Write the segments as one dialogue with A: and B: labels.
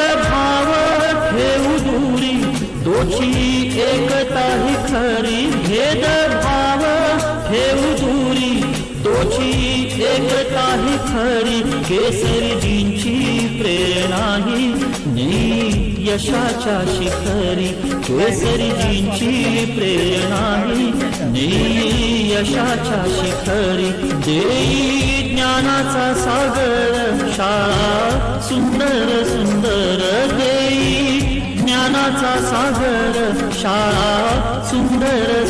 A: भाव ठेवू दूरी. दोषी एकता ही खरी भेदभाव ठेवू दूरी. दोषी एकता ही खरी. केसरीजींची प्रेरणा ही यशाच्या शिखरी. केसरीजींची प्रेरणा ही यशाच्या शिखरी. देई ज्ञानाचा सागर शाळा सुंदर सागर शाळा सुंदर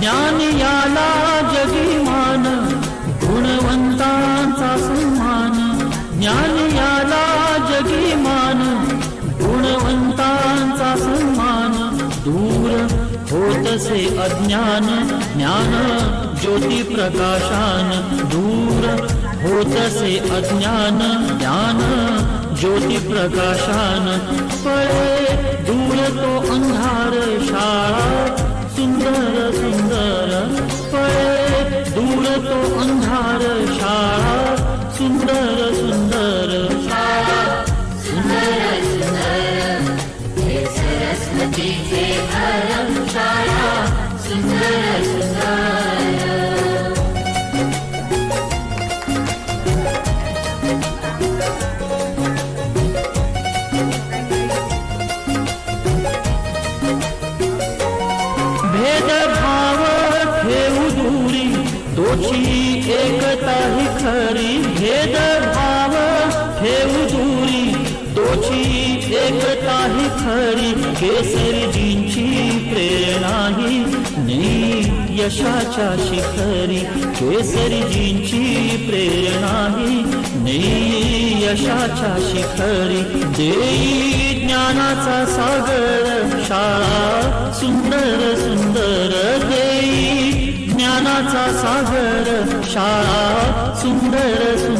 A: ज्ञान याला जगीमान गुणवंतांचा सन्मान. ज्ञान याला जगीमान गुणवंतांचा सन्मान. दूर होतसे अज्ञान ज्ञान ज्योती प्रकाशान. दूर होतसे अज्ञान ज्ञान ज्योती प्रकाशान पळे दूर तो अंधार शाळा सुंदर सुंदर पळे दूर तो अंधार शाळा सुंदर सुंदर शाळा. भाव ठेवू दूरी. दोषी एकता ही खरी. भेदभाव ठेवू दूरी. दोषी एकता ही खरी. केसरजींची प्रेरणा ही नेई यशाच्या शिखरी. केसरजींची प्रेरणा ही नी यशाच्या शिखरी. देई ज्ञानाचा सागर शाळा सुंदर सुंदर ज्ञानाचा सागर शाळा सुंदर सुंदर.